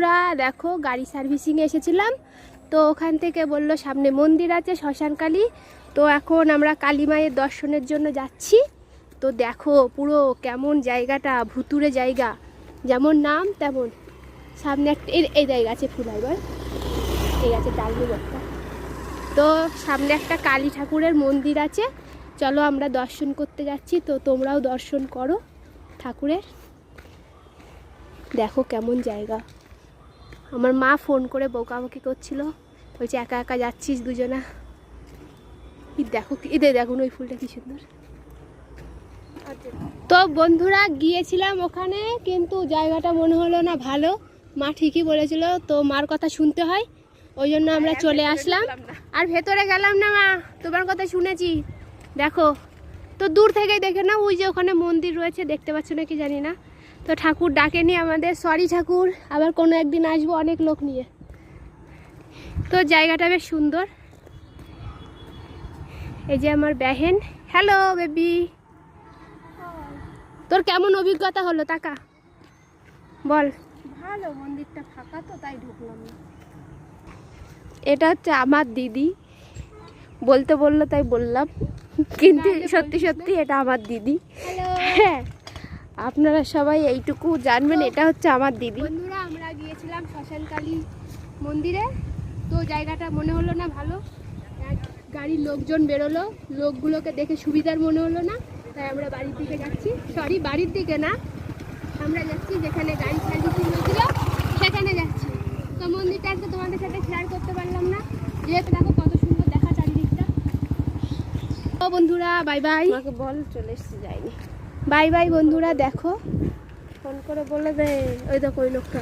বন্ধুরা, দেখো গাড়ি সার্ভিসিংয়ে এসেছিলাম। তো ওখান থেকে বলল সামনে মন্দির আছে, শ্মশানকালী। তো এখন আমরা কালী মায়ের দর্শনের জন্য যাচ্ছি। তো দেখো পুরো কেমন জায়গাটা ভুতুরে জায়গা। যেমন নাম, তেমন। সামনে একটা এই এই জায়গা আছে ফুল এবার এই আছে ডালমি একটা তো সামনে একটা কালী ঠাকুরের মন্দির আছে। চলো আমরা দর্শন করতে যাচ্ছি। তো তোমরাও দর্শন করো ঠাকুরের। দেখো কেমন জায়গা। আমার মা ফোন করে বকাবকি করছিল। বলছে একা একা যাচ্ছিস দুজনা? দেখো কি- এই দে দেখুন ওই ফুলটা কি সুন্দর। তো বন্ধুরা গিয়েছিলাম ওখানে কিন্তু জায়গাটা মনে হলো না ভালো। মা ঠিকই বলেছিল তো মার কথা শুনতে হয় ওই জন্য আমরা চলে আসলাম। আর ভেতরে গেলাম না মা। তোমার কথা শুনেছি। দেখো তো দূর থেকে দেখে না ওই যে ওখানে মন্দির রয়েছে দেখতে পাচ্ছ নাকি জানি না। তো ঠাকুর ডাকেনি আমাদের সরি ঠাকুর আবার কোনো একদিন আসব অনেক লোক নিয়ে। তো জায়গাটা বেশ সুন্দর। এই যে আমার বেহেন। হ্যালো বেবি তোর কেমন অভিজ্ঞতা হলো তাকা বল। ভালো মন্দিরটা ফাঁকা তো তাই ঢুকলাম। না এটা হচ্ছে আমার দিদি। বলতে বলল তাই বললাম। কিন্তু সত্যি সত্যি এটা আমার দিদি। হ্যাঁ আপনারা সবাই এইটুকু জানবেন এটা হচ্ছে আমার দিদি। বন্ধুরা আমরা গিয়েছিলাম শ্মশানকালী মন্দিরে। তো জায়গাটা মনে হলো না ভালো। গাড়ির লোকজন বেরোলো। লোকগুলোকে দেখে সুবিধার মনে হলো না। তাই আমরা বাড়ির দিকে যাচ্ছি। সরি বাড়ির দিকে না। আমরা যাচ্ছি যেখানে গাড়ি সার্ভিসিং হয়েছিল সেখানে যাচ্ছি। তো মন্দিরটা আজকে তোমাদের সাথে শেয়ার করতে পারলাম না। যেহেতু দেখো বন্ধুরা বাই বাই আমাকে বল চলে এসেছি যাইনি। বাই বাই বন্ধুরা দেখো। ফোন করে বলে দে। ওই দেখো ওই লোকটা।